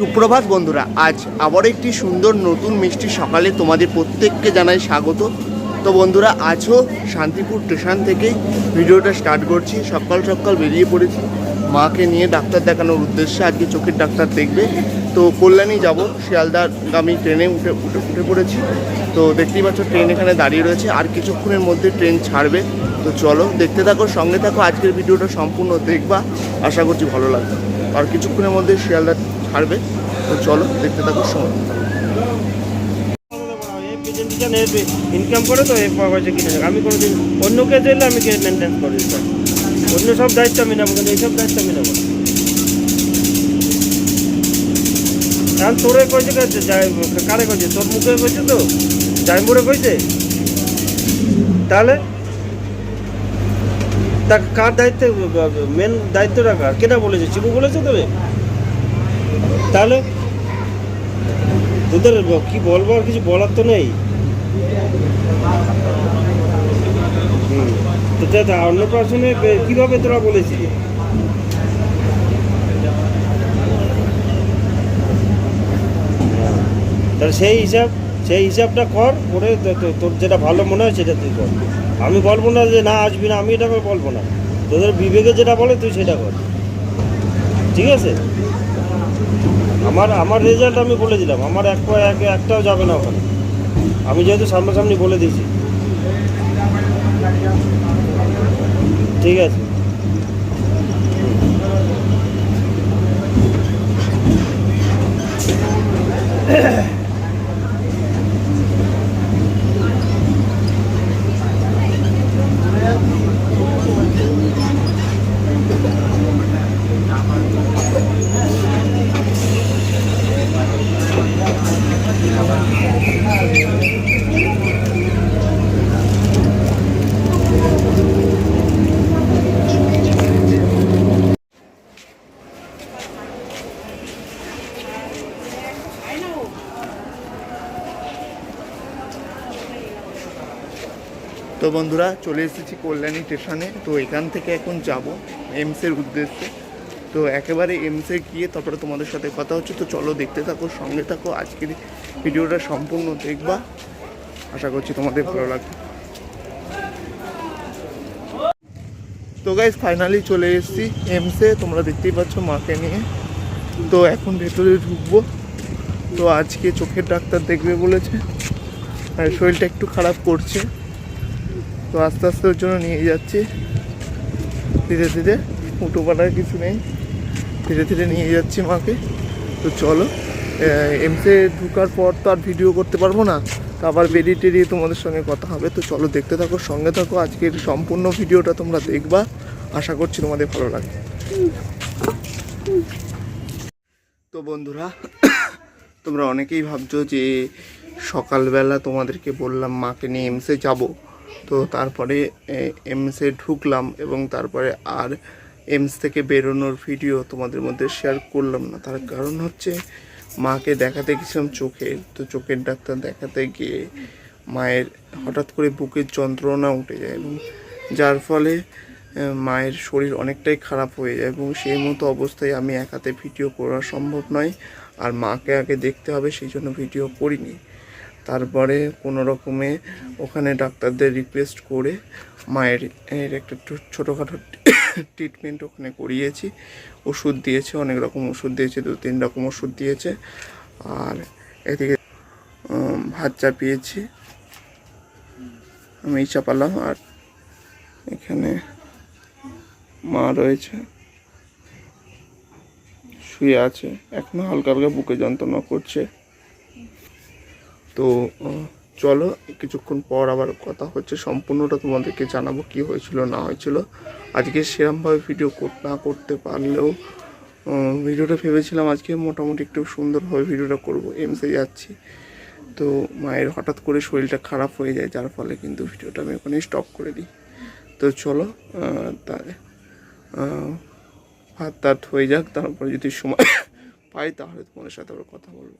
সুপ্রভাত বন্ধুরা, আজ আবার একটি সুন্দর নতুন মিষ্টি সকালে তোমাদের প্রত্যেককে জানাই স্বাগত। তো বন্ধুরা, আজও শান্তিপুর স্টেশন থেকেই ভিডিওটা স্টার্ট করছি। সকাল সকাল বেরিয়ে পড়েছি। মাকে নিয়ে ডাক্তার দেখানোর উদ্দেশ্যে আজকে চোখের ডাক্তার দেখবে। তো কল্যাণী যাব, শিয়ালদাগামী ট্রেনে উঠে উঠে উঠে পড়েছি। তো দেখতেই পাচ্ছ, ট্রেন এখানে দাঁড়িয়ে রয়েছে। আর কিছুক্ষণের মধ্যে ট্রেন ছাড়বে। তো চলো, দেখতে থাকো, সঙ্গে থাকো, আজকের ভিডিওটা সম্পূর্ণ দেখবা। আশা করছি ভালো লাগবে। আর কিছুক্ষণের মধ্যে শিয়ালদা ছাড়বে তো চলো, দেখতে থাকো, সময়। ইনকাম করে তো আমি এলে আমি করে অন্য সব দায়িত্ব কিন্তু এইসব দায়িত্ব? কারে তোর মুখে তো তাহলে তা কার দায়িত্বে মেন দায়িত্বটা কার? কেটা বলেছে চিবু বলেছে তবে তাহলে তোদের কি বলব আর কিছু বলার তো নেই। তো অন্নপ্রাশনে কীভাবে তোরা বলেছিলি? তাহলে সেই হিসাব, সেই হিসাবটা কর, করে তোর যেটা ভালো মনে হয় সেটা তুই কর। আমি বলব না যে না আসবি না, আমি এটা বলব না। তোদের বিবেকে যেটা বলে তুই সেটা কর। ঠিক আছে? আমার আমার রেজাল্ট আমি বলে দিলাম। আমার এক একটাও যাবে না ওখানে। আমি যেহেতু সামনাসামনি বলে দিয়েছি। ঠিক আছে। তো বন্ধুরা, চলে এসেছি কল্যাণী স্টেশনে। তো এখান থেকে এখন যাব এমসের উদ্দেশ্যে। তো একেবারে এমসে গিয়ে তারপরে তোমাদের সাথে কথা হচ্ছে। তো চলো দেখতে থাকো, সঙ্গে থাকো। আজকের ভিডিওটা সম্পূর্ণ দেখবা। আশা করছি তোমাদের ভালো লাগবে। তো গাইজ ফাইনালি চলে এসেছি এমসে। তোমরা দেখতেই পাচ্ছ মাকে নিয়ে। তো এখন ভেতরে ঢুকবো। তো আজকে চোখের ডাক্তার দেখবে বলেছে। আর শরীরটা একটু খারাপ করছে। তো আস্তে আস্তে ওর জন্য নিয়ে যাচ্ছি। ধীরে ধীরে উঠো পাটার কিছু নেই। ধীরে ধীরে নিয়ে যাচ্ছি মাকে। তো চলো এমসে ঢুকার পর তো আর ভিডিও করতে পারব না। তো আবার বেরিয়ে টেরিয়ে তোমাদের সঙ্গে কথা হবে। তো চলো দেখতে থাকো, সঙ্গে থাকো। আজকের সম্পূর্ণ ভিডিওটা তোমরা দেখবা। আশা করছি তোমাদের ভালো লাগবে। তো বন্ধুরা, তোমরা অনেকেই ভাবছ যে সকালবেলা তোমাদেরকে বললাম মাকে নিয়ে এমসে যাব। তো তারপরে এমসে ঢুকলাম এবং তারপরে আর এমস থেকে বেরোনোর ভিডিও তোমাদের মধ্যে শেয়ার করলাম না। তার কারণ হচ্ছে, মাকে দেখাতে গেছিলাম চোখে। তো চোখের ডাক্তার দেখাতে গিয়ে মায়ের হঠাৎ করে বুকের যন্ত্রণা উঠে যায় এবং যার ফলে মায়ের শরীর অনেকটাই খারাপ হয়ে যায় এবং সেই মতো অবস্থায় আমি এক হাতে ভিডিও করা সম্ভব নয়। আর মাকে আগে দেখতে হবে, সেই জন্য ভিডিও করিনি। তারপরে কোনো রকমে ওখানে ডাক্তারদের রিকোয়েস্ট করে মায়ের, এর একটা ছোটোখাটো ট্রিটমেন্ট ওখানে করিয়েছি। ওষুধ দিয়েছে, অনেক রকম ওষুধ দিয়েছে, দু তিন রকম ওষুধ দিয়েছে। আর এদিকে ভাত চাপিয়েছি। আমি চাপালাম আর এখানে মা রয়েছে। শুয়ে আছে, এখনও হালকা হালকা বুকে যন্ত্রণা করছে। তো চলো কিছুক্ষণ পর আবার কথা হচ্ছে। সম্পূর্ণটা তোমাদেরকে জানাব কি হয়েছিল না হয়েছিল। আজকে সেরমভাবে ভিডিও না করতে পারলেও ভিডিওটা ভেবেছিলাম আজকে মোটামুটি একটু সুন্দরভাবে ভিডিওটা করব। এমসে যাচ্ছি। তো মায়ের হঠাৎ করে শরীরটা খারাপ হয়ে যায় যার ফলে কিন্তু ভিডিওটা আমি ওখানে স্টপ করে দিই। তো চলো তাহলে তা আহ, ভাত টাত হয়ে যাক। তারপরে যদি সময় পাই তাহলে তোমাদের সাথে আবার কথা বলব।